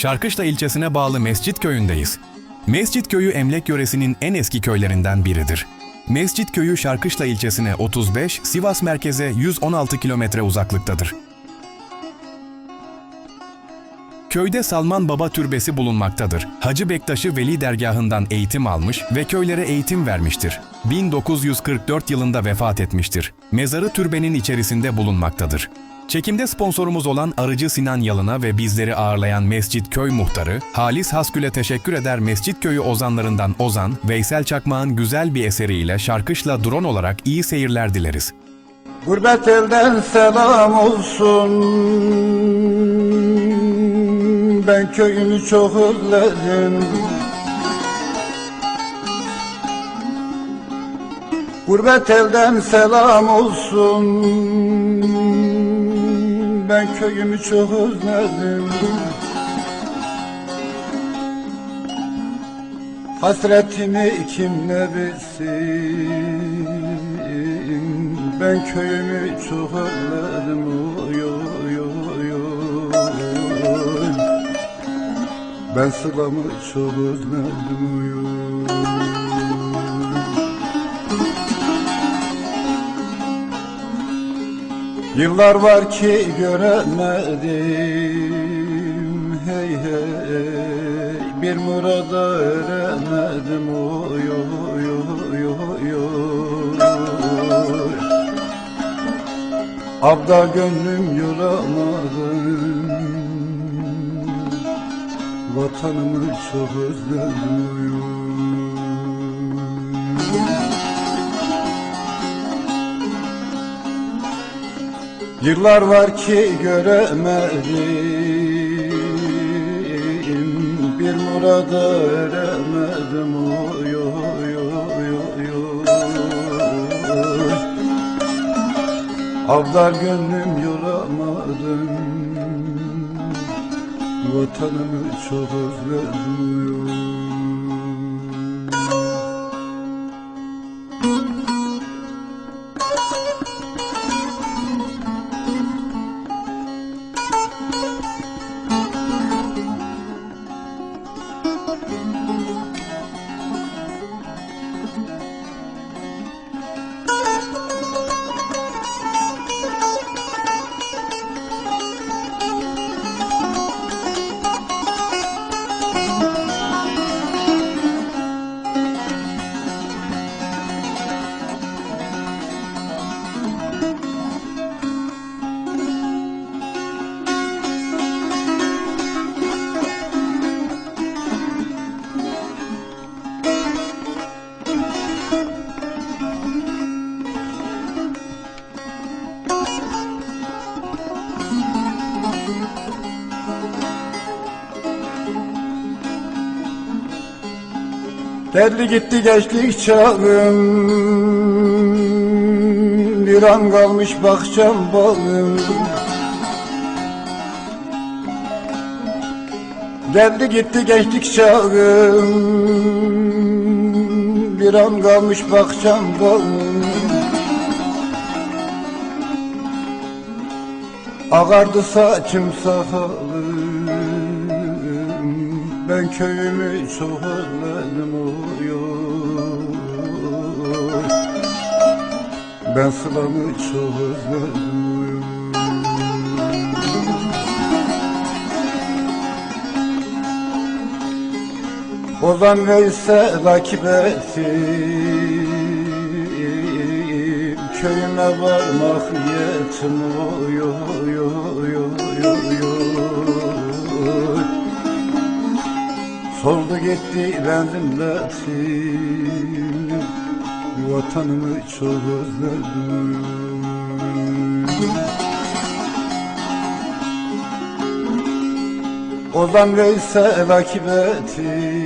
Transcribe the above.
Şarkışla ilçesine bağlı Mescit Köyü'ndeyiz. Mescit Köyü Emlek yöresinin en eski köylerinden biridir. Mescit Köyü Şarkışla ilçesine 35, Sivas merkeze 116 kilometre uzaklıktadır. Köyde Salman Baba Türbesi bulunmaktadır. Hacı Bektaş'ı Veli dergahından eğitim almış ve köylere eğitim vermiştir. 1944 yılında vefat etmiştir. Mezarı türbenin içerisinde bulunmaktadır. Çekimde sponsorumuz olan Arıcı Sinan Yalın'a ve bizleri ağırlayan Mescit Köy Muhtarı, Halis Haskül'e teşekkür eder Mescit Köyü ozanlarından Ozan, Veysel Çakmağ'ın güzel bir eseriyle şarkışla drone olarak iyi seyirler dileriz. Gurbet elden selam olsun. Ben köyümü çok özledim. Gurbet elden selam olsun Ben köyümü çok özledim Hasretimi kim ne bilsin Ben köyümü çok özledim. Ben sılamı çok özledim oy. Yıllar var ki göremedim. Hey hey Bir murada eremedim Oy oy oy oy oy. Abda gönlüm yoramadım Vatanımı çok özledim. oy. Yıllar var ki göremedim. Bir murada eremedim oy oy oy oy oy gönlüm yoramadım. Vatanımı çok özledim Geldi gitti gençlik çağım. Bir an kalmış bahçem bağım Geldi gitti gençlik çağım. Bir an kalmış bahçem bağım Ağardı saçım sakalım Ben köyümü çok özledim oy. Ben sılamı çok özledim oy Ozan Veysel akibetim Köyüme varmak niyetim oy gitti bendim dersim Vatanımı çok özledim. Ozan Veysel akibeti